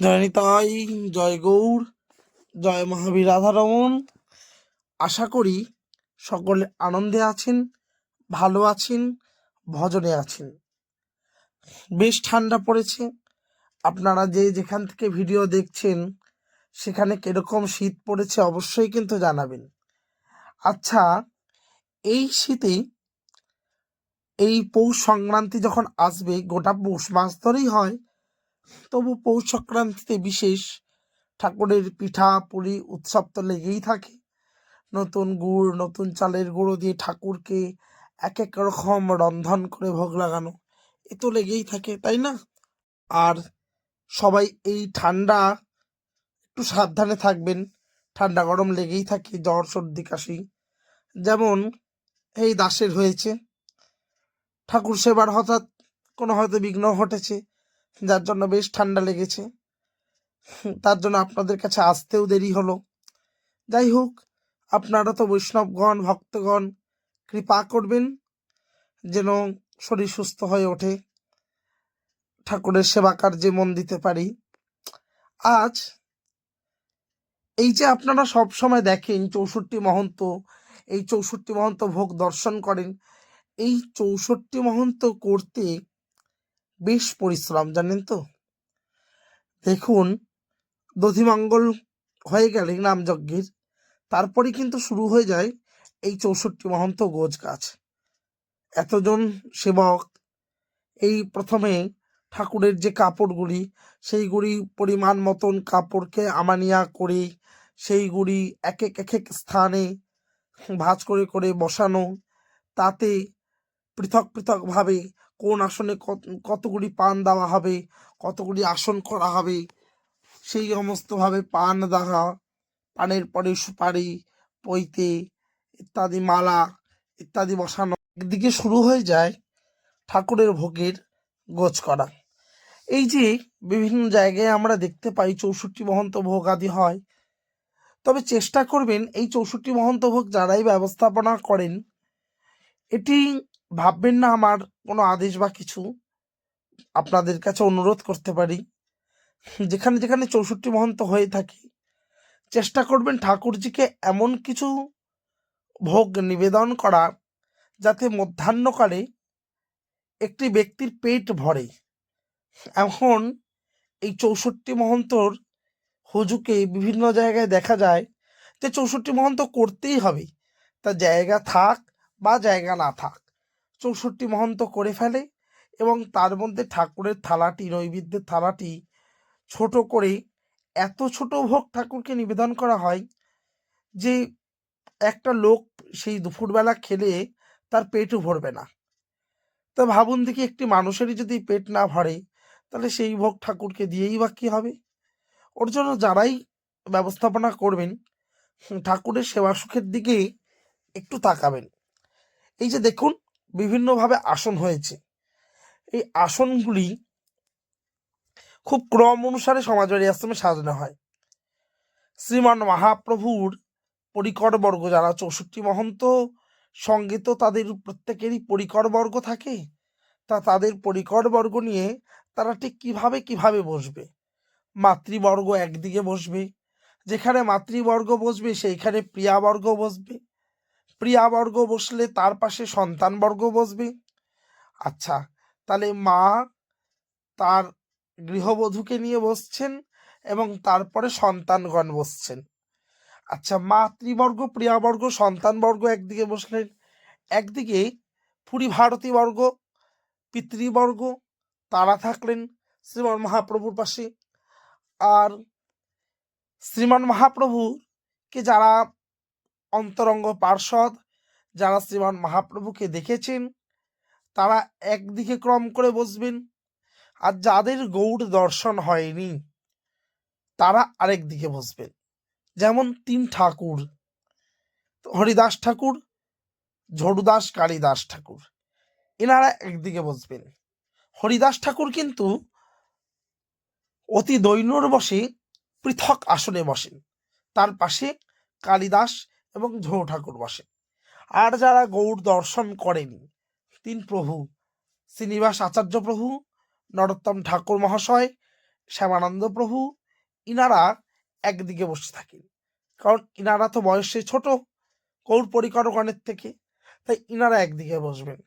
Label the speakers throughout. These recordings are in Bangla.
Speaker 1: জয় নিতাই জয় গৌর জয় মহাবীর রাধারমন। আশা করি সকলে আনন্দে আছেন, ভালো আছেন, ভজনে আছেন। বেশ ঠান্ডা পড়েছে। আপনারা যে যেখান থেকে ভিডিও দেখছেন, সেখানে কীরকম শীত পড়েছে অবশ্যই কিন্তু জানাবেন। আচ্ছা এই শীতে এই পৌষ সংক্রান্তি যখন আসবে, গোটা পৌষ মাস ধরেই হয় তবু পৌষ সংক্রান্তিতে বিশেষ ঠাকুরের পিঠা পুলি উৎসব তো লেগেই থাকে। নতুন গুড়, নতুন চালের গুঁড়ো দিয়ে ঠাকুরকে এক এক রকম রন্ধন করে ভোগ লাগানো, এ তো লেগেই থাকে, তাই না? আর সবাই এই ঠান্ডা, একটু সাবধানে থাকবেন, ঠান্ডা গরম লেগেই থাকে, জ্বর, সর্দি, কাশি। যেমন এই দাসের হয়েছে। ঠাকুর সেবার হঠাৎ কোনো হয়তো বিঘ্ন ঘটেছে যার জন্য বেশ ঠান্ডা লেগেছে। তার জন্য আপনাদের কাছে আসতেও দেরি হলো। যাই হোক, আপনারা তো বৈষ্ণবগণ, ভক্তগণ, কৃপা করবেন যেন শরীর সুস্থ হয়ে ওঠে। ঠাকুরের সেবা কার্যে মন দিতে পারি। আজ এই যে আপনারা সব সময় দেখেন চৌষট্টি মহন্ত, এই চৌষট্টি মহন্ত ভোগ দর্শন করেন, এই চৌষট্টি মহন্ত করতে বেশ পরিশ্রম, জানেন তো? দেখুন, দধিমঙ্গল হয়ে গেলে নামযজ্ঞের তারপরে কিন্তু শুরু হয়ে যায় এই চৌষট্টি মহন্ত গোজ গাছ এতজন সেবক, এই প্রথমে ঠাকুরের যে কাপড়গুলি সেইগুলি পরিমাণ মতন কাপড়কে আমানিয়া করে সেইগুলি এক এক এক এক স্থানে ভাঁজ করে করে বসানো। তাতে পৃথক পৃথকভাবে কোন আসনে কত, কতগুলি পান দেওয়া হবে, কতগুলি আসন করা হবে, সেই সমস্তভাবে পান দেওয়া, পানের পরে সুপারি, পৈতে ইত্যাদি মালা ইত্যাদি বসানো একদিকে শুরু হয়ে যায় ঠাকুরের ভোগের গোছ করা। এই যে বিভিন্ন জায়গায় আমরা দেখতে পাই চৌষট্টি মহন্ত ভোগ আদি হয়, তবে চেষ্টা করবেন এই চৌষট্টি মহন্ত ভোগ যারাই ব্যবস্থাপনা করেন, এটি ভাববেন না আমার কোনো আদেশ বা কিছু। আপনাদের কাছে অনুরোধ করতে পারি। যেখানে যেখানে চৌষট্টি মহন্ত হয়ে থাকে, চেষ্টা করবেন ঠাকুরজিকে এমন কিছু ভোগ নিবেদন করা যাতে মধ্যাহ্নকালে একটি ব্যক্তির পেট ভরে। এখন এই চৌষট্টি মহন্তর হুজুকে বিভিন্ন জায়গায় দেখা যায় যে চৌষট্টি মহন্ত করতেই হবে। তা জায়গা থাক বা জায়গা না থাক। চৌষট্টি মহন্ত করে ফেলে এবং তার মধ্যে ঠাকুরের থালাটি, নৈবেদ্যের থালাটি ছোট করে এত ছোট ভোগ ঠাকুরকে নিবেদন করা হয় যে একটা লোক সেই দুপুরবেলা খেলে তার পেটও ভরবে না। তো ভাবুন দেখি একটি মানুষেরই যদি পেট না ভরে, তাহলে সেই ভোগ ঠাকুরকে দিয়েই বা কী হবে? ওর জন্য যারাই ব্যবস্থাপনা করবেন, ঠাকুরের সেবা সুখের দিকে একটু তাকাবেন। এই যে দেখুন বিভিন্নভাবে আসন হয়েছে। এই আসনগুলি খুব ক্রম অনুসারে সমাজবাড়ি আশ্রমে সাজানো হয়। শ্রীমান মহাপ্রভুর পরিকরবর্গ যারা চৌষট্টি মহন্ত, সঙ্গে তো তাদের প্রত্যেকেরই পরিকরবর্গ থাকে, তা তাদের পরিকরবর্গ নিয়ে তারা ঠিক কীভাবে কীভাবে বসবে? মাতৃবর্গ একদিকে বসবে, যেখানে মাতৃবর্গ বসবে সেইখানে প্রিয়াবর্গ বসবে। প্রিয়াবর্গ বসলে তার পাশে সন্তানবর্গ বসবে। আচ্ছা তাহলে মা তার গৃহবধূকে নিয়ে বসছেন এবং তারপরে সন্তানগণ বসছেন। আচ্ছা মাতৃবর্গ, প্রিয়াবর্গ, সন্তানবর্গ একদিকে বসলেন, একদিকে পুরী ভারতী বর্গ পিতৃবর্গ, তারা থাকলেন শ্রীমান মহাপ্রভুর পাশে। আর শ্রীমান মহাপ্রভুকে যারা অন্তরঙ্গ পার্ষদ যারা শ্রীমান মহাপ্রভুকে দেখেছেন, তারা একদিকে ক্রম করে বসবেন আর যাদের গৌড় দর্শন হয়নি, তারা আরেক দিকে বসবেন। যেমন তিন ঠাকুর, হরিদাস ঠাকুর, ঝড়ুদাস কালিদাস ঠাকুর, এনারা একদিকে বসবেন। হরিদাস ঠাকুর কিন্তু অতি দৈন্যর বসে পৃথক আসনে বসেন, তার পাশে কালিদাস এবং ঝৌ ঠাকুর বসেন আর যারা গৌর দর্শন করেনি, তিন প্রভু, শ্রীনিবাস আচার্য প্রভু, নরোত্তম ঠাকুর মহাশয়, শ্যামানন্দ প্রভু, ইনারা একদিকে বসে থাকেন। কারণ ইনারা তো বয়সে ছোট কৌর পরিকরগণের থেকে, তাই ইনারা একদিকে বসবেন।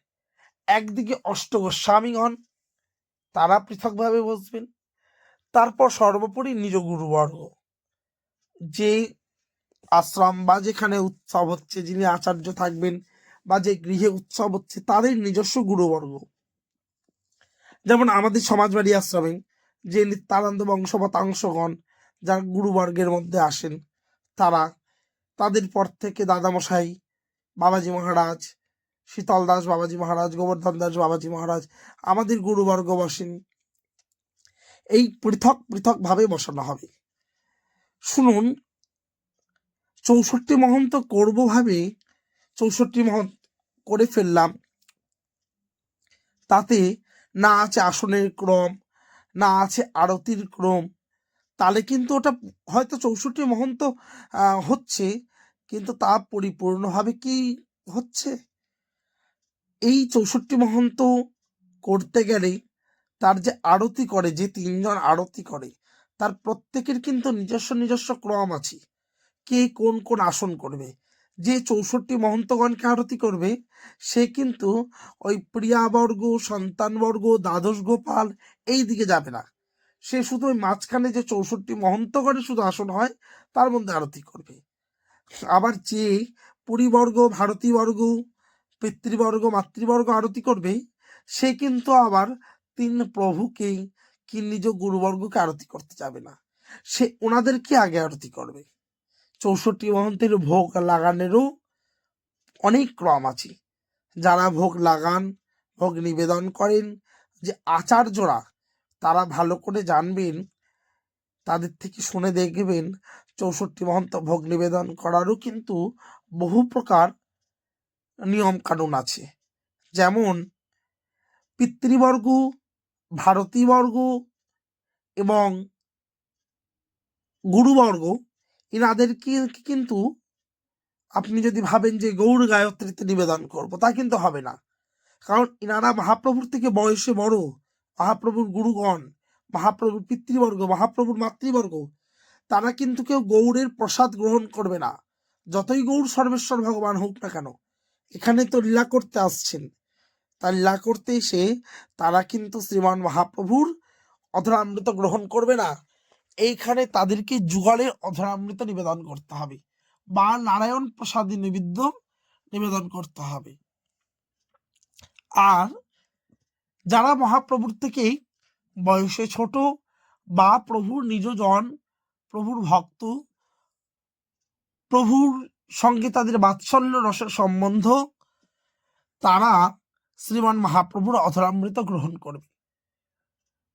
Speaker 1: একদিকে অষ্টগোস্বামীগণ তারা পৃথকভাবে বসবেন। তারপর সর্বোপরি নিজ গুরুবর্গ যে আশ্রম বা যেখানে উৎসব হচ্ছে, যিনি আচার্য থাকবেন বা যে গৃহে উৎসব হচ্ছে, তাদের নিজস্ব গুরুবর্গ। যেমন আমাদের সমাজবাড়ি আশ্রমে যে নিত্যানন্দ বংশবতাংশগণ, যারা গুরুবর্গের মধ্যে আসেন, তারা তাদের পর থেকে দাদামশাই, বাবাজি মহারাজ, শীতল দাস বাবাজি মহারাজ, গোবর্ধন দাস বাবাজি মহারাজ, আমাদের গুরুবর্গ বসেন। এই পৃথক পৃথক ভাবে বসানো হবে। শুনুন চৌষট্টি মহন্ত করব ভাবে, চৌষট্টি মহন্ত করে ফেললাম। তাতে না আছে আসনের ক্রম, না আছে আরতির ক্রম। তাহলে কিন্তু ওটা হয়তো চৌষট্টি মহন্ত হচ্ছে, কিন্তু তা পরিপূর্ণভাবে কি হচ্ছে? এই চৌষট্টি মহন্ত করতে গেলে তার যে আরতি করে, যে তিনজন আরতি করে, তার প্রত্যেকের কিন্তু নিজস্ব নিজস্ব ক্রম আছে। কে কোন কোন আসন করবে? যে চৌষট্টি মহন্তগণকে আরতি করবে, সে কিন্তু ওই প্রিয়াবর্গ, সন্তানবর্গ, দ্বাদশ গোপাল এই দিকে যাবে না। সে শুধু ওই মাঝখানে যে চৌষট্টি মহন্তগণের শুধু আসন হয়, তার মধ্যে আরতি করবে। আবার যে পুরীবর্গ, ভারতীবর্গ, পিতৃবর্গ, মাতৃবর্গ আরতি করবে, সে কিন্তু আবার তিন প্রভুকেই কি নিজ গুরুবর্গকে আরতি করতে যাবে না। সে ওনাদেরকে আগে আরতি করবে। চৌষট্টি মহন্তের ভোগ লাগানেরও অনেক ক্রম আছে। যারা ভোগ লাগান, ভোগ নিবেদন করেন, যে আচার্যরা, তারা ভালো করে জানবেন, তাদের থেকে শুনে দেখবেন চৌষট্টি মহন্ত ভোগ নিবেদন করারও কিন্তু বহু প্রকার নিয়ম কানুন আছে। যেমন পিতৃবর্গ, ভারতীবর্গ এবং গুরুবর্গ এনাদেরকে কিন্তু আপনি যদি ভাবেন যে গৌর গায়ত্রীতে নিবেদন করব, তা কিন্তু হবে না। কারণ এনারা মহাপ্রভুর থেকে বয়সে বড়, মহাপ্রভুর গুরুগণ, মহাপ্রভুর পিতৃবর্গ, মহাপ্রভুর মাতৃবর্গ, তারা কিন্তু কেউ গৌড়ের প্রসাদ গ্রহণ করবে না। যতই গৌর সর্বেশ্বর ভগবান হোক না কেন, এখানে তো লীলা করতে আসছেন। তা লীলা করতে এসে তারা কিন্তু শ্রীমান মহাপ্রভুর অধরামৃত গ্রহণ করবে না। এইখানে তাদেরকে যুগলের অধরামৃত নিবেদন করতে হবে বা নারায়ণ প্রসাদী নিবেদ্য নিবেদন করতে হবে। আর যারা মহাপ্রভুর থেকে বয়সে ছোট বা প্রভুর নিজজন, প্রভুর ভক্ত, প্রভুর সঙ্গে তাদের বাৎসল্য রসের সম্বন্ধ, তারা শ্রীমান মহাপ্রভুর অধরামৃত গ্রহণ করবে।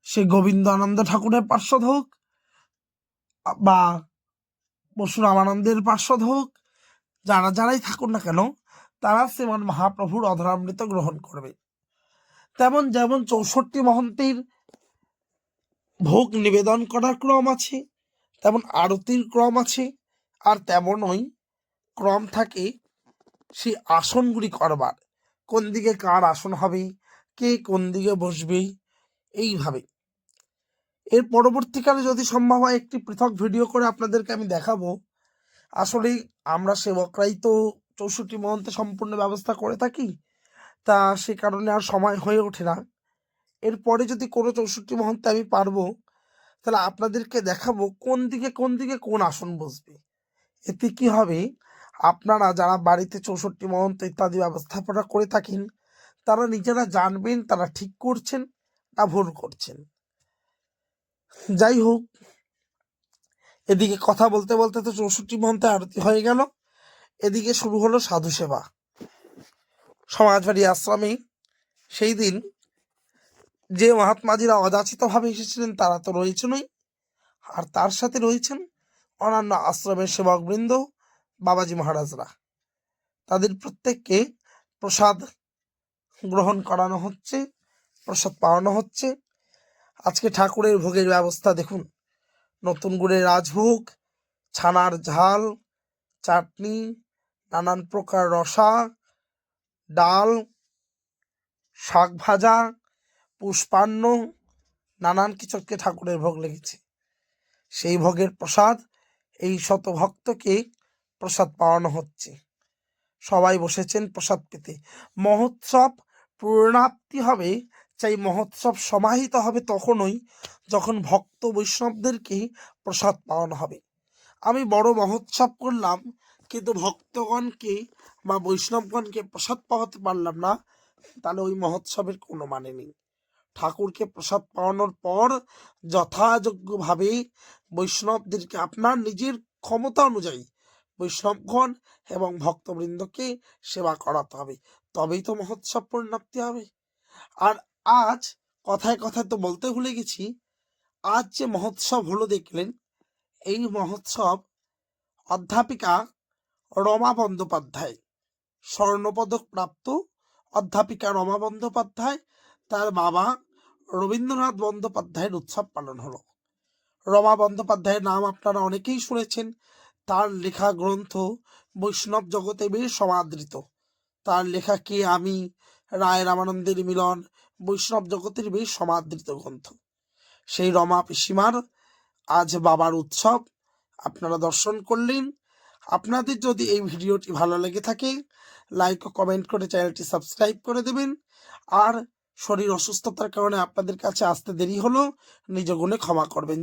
Speaker 1: সে গোবিন্দ আনন্দ ঠাকুরের পার্শ্বদ হোক বা পরশুরামানন্দের পার্শ্বদ হোক, যারা যারাই থাকুন না কেন, তারা শ্রীমান মহাপ্রভুর অধরামৃত গ্রহণ করবে। তেমন যেমন চৌষট্টি মহন্তের ভোগ নিবেদন করার ক্রম আছে, তেমন আরতির ক্রম আছে, আর তেমনই ক্রম থাকে সেই আসনগুলি করবার। কোন দিকে কার আসন হবে, কে কোন দিকে বসবে, এইভাবে। এর পরবর্তীকালে যদি সম্ভব হয় একটি পৃথক ভিডিও করে আপনাদেরকে আমি দেখাবো। আসলে আমরা সেবকরাই তো চৌষট্টি মহন্তে সম্পূর্ণ ব্যবস্থা করে থাকি, তা সে কারণে আর সময় হয়ে ওঠে না। এরপরে যদি কোনো চৌষট্টি মহন্তে আমি পারব, তাহলে আপনাদেরকে দেখাবো কোন দিকে কোন দিকে কোন আসন বসবে। এতে কি হবে? আপনারা যারা বাড়িতে চৌষট্টি মহন্ত ইত্যাদি ব্যবস্থাপনা করে থাকেন, তারা নিজেরা জানবেন, তারা ঠিক করছেন, না ভুল করছেন। যাই হোক এদিকে কথা বলতে বলতে তো চৌষট্টি মহন্তে আরতি হয়ে গেল। এদিকে শুরু হলো সাধু সেবা। সমাজবাড়ি আশ্রমে সেই দিন যে মহাত্মাজিরা অযাচিতভাবে এসেছিলেন তারা তো রয়েছেনই। আর তার সাথে রয়েছেন অন্যান্য আশ্রমের সেবকবৃন্দ বাবাজি মহারাজরা। তাদের প্রত্যেককে প্রসাদ গ্রহণ করানো হচ্ছে, প্রসাদ পাওয়ানো হচ্ছে। আজকে ঠাকুরের ভোগের ব্যবস্থা দেখুন। নতুন গুড়ের রাজভোগ, ছানার ঝাল, চাটনি, নানান প্রকার রসা, ডাল, শাক ভাজা, পুষ্পান্ন, নানান কিছুকে ঠাকুরের ভোগ লেগেছে। সেই ভোগের প্রসাদ, এই শত ভক্তকে প্রসাদ পাওয়ানো হচ্ছে। সবাই বসেছেন প্রসাদ পেতে। মহোৎসব পূর্ণাপ্তি হবে চাই মহোৎসব সমাহিত হবে তখনই যখন ভক্ত বৈষ্ণবদেরকে প্রসাদ পাওয়ানো হবে। আমি বড় মহোৎসব করলাম, কিন্তু ভক্তগণকে বা বৈষ্ণবগণকে প্রসাদ পাওয়াতে পারলাম না। তাহলে ওই মহোৎসবের কোনো মানে নেই। ঠাকুরকে প্রসাদ পাওয়ানোর পর যথাযোগ্যভাবে বৈষ্ণবদেরকে আপনার নিজের ক্ষমতা অনুযায়ী বৈষ্ণবগণ এবং ভক্তবৃন্দকে সেবা করাতে হবে। তবেই তো মহোৎসব পরিণাপ্তি হবে। আর আজ কথায় কথায় তো বলতে ভুলে গেছি, আজ যে মহোৎসব হলো দেখলেন, এই মহোৎসব অধ্যাপিকা রমা বন্দ্যোপাধ্যায়, স্বর্ণপদক প্রাপ্ত অধ্যাপিকা রমা বন্দ্যোপাধ্যায়, তার বাবা রবীন্দ্রনাথ বন্দ্যোপাধ্যায়ের উৎসব পালন হলো। রমা বন্দ্যোপাধ্যায়ের নাম আপনারা অনেকেই শুনেছেন, তার লেখা গ্রন্থ বৈষ্ণব জগতে বেশ সমাদৃত। তার লেখা কে আমি, রায় রামানন্দের মিলন বৈষ্ণব জগতের বেশ সমাদৃত গ্রন্থ। সেই রমা পিসিমার আজ বাবার উৎসব। আপনারা দর্শন করলেন। আপনাদের যদি এই ভিডিওটি ভালো লেগে থাকে লাইক ও কমেন্ট করে চ্যানেলটি সাবস্ক্রাইব করে দেবেন। আর শরীর অসুস্থতার কারণে আপনাদের কাছে আসতে দেরি হলো, নিজ গুণে ক্ষমা করবেন।